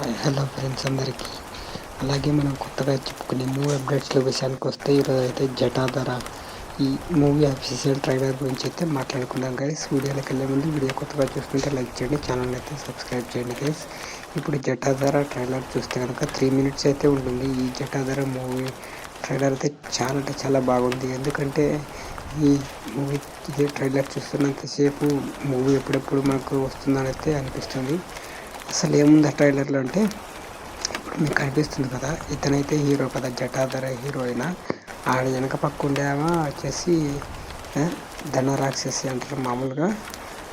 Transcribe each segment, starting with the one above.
Hi hello friends అందరికీ. అలాగే మనం కొత్తగా చెప్పుకునే మూవీ అప్డేట్స్ల విషయానికి వస్తే ఈరోజు అయితే జటాధర ఈ మూవీ అఫీషియల్ ట్రైలర్ గురించి అయితే మాట్లాడుకున్నాం గైస్. వీడియోలోకి వెళ్ళే ముందు వీడియో కొత్తగా చూస్తుంటే లైక్ చేయండి ఛానల్ అయితే సబ్స్క్రైబ్ చేయండి గైస్. ఇప్పుడు జటాధర ట్రైలర్ చూస్తే కనుక త్రీ మినిట్స్ అయితే ఉంటుంది. ఈ జటాధర మూవీ ట్రైలర్ అయితే చాలా అంటే చాలా బాగుంది. ఎందుకంటే ఈ మూవీ ఇదే ట్రైలర్ చూస్తున్నంతసేపు మూవీ ఎప్పుడెప్పుడు మనకు వస్తుందని అయితే అనిపిస్తుంది. అసలు ఏముంది ఆ ట్రైలర్లో అంటే ఇప్పుడు మీకు కనిపిస్తుంది కదా ఇతనైతే హీరో కదా జటాధర హీరో ఆడ వెనక పక్క ఉండేమో వచ్చేసి ధనరాక్షసి ధన రాక్షసి అంటారు మామూలుగా.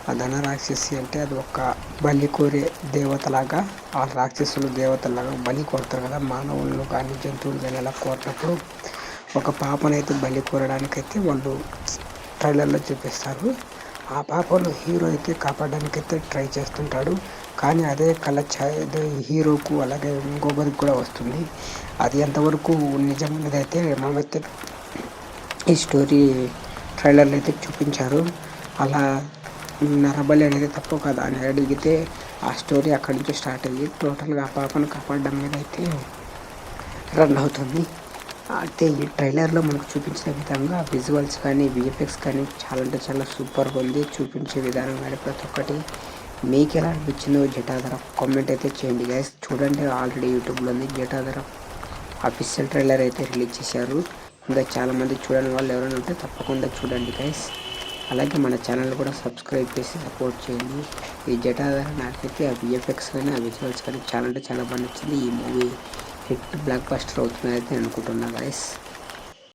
ఆ ధన రాక్షసి అంటే అది ఒక బలి కోరే దేవతలాగా ఆ రాక్షసులు దేవతలాగా బలి కోరుతారు కదా మానవులను కానీ జంతువులు కానీ అలా కోరినప్పుడు ఒక పాపనైతే బలి కోరడానికైతే వాళ్ళు ట్రైలర్లో చూపిస్తారు. ఆ పాపను హీరో అయితే కాపాడడానికైతే ట్రై చేస్తుంటాడు. కానీ అదే కళ ఛాయ హీరోకు అలాగే ఇంకొకరికి కూడా వస్తుంది. అది ఎంతవరకు నిజమైనది అయితే మనమైతే ఈ స్టోరీ ట్రైలర్లు అయితే చూపించారు. అలా నరబలి అనేది తప్పు కదా. అని అడిగితే ఆ స్టోరీ అక్కడి నుంచి స్టార్ట్ అయ్యి టోటల్గా ఆ పాపను కాపాడడం మీద అయితే రన్ అవుతుంది. అయితే ఈ ట్రైలర్లో మనకు చూపించిన విధంగా విజువల్స్ కానీ విఎఫ్ఎక్స్ కానీ చాలా అంటే చాలా సూపర్గా ఉంది. చూపించే విధానం కానీ ప్రతి ఒక్కటి మీకు ఎలా అనిపించిందో జటాధర కామెంట్ అయితే చేయండి గైస్. చూడండి ఆల్రెడీ యూట్యూబ్లో ఉంది జటాధర. అఫీషియల్ ట్రైలర్ అయితే రిలీజ్ చేశారు. ఇంకా చాలామంది చూడని వాళ్ళు ఎవరైనా ఉంటే తప్పకుండా చూడండి గైస్. అలాగే మన ఛానల్ కూడా సబ్స్క్రైబ్ చేసి సపోర్ట్ చేయండి. ఈ జటాధర నాకైతే ఆ విఎఫ్ఎక్స్ కానీ ఆ విజువల్స్ కానీ చాలా అంటే చాలా బాగా నచ్చింది. ఈ మూవీ బ్లాక్ బస్టర్ అవుతుందని అయితే అనుకుంటున్నా గైస్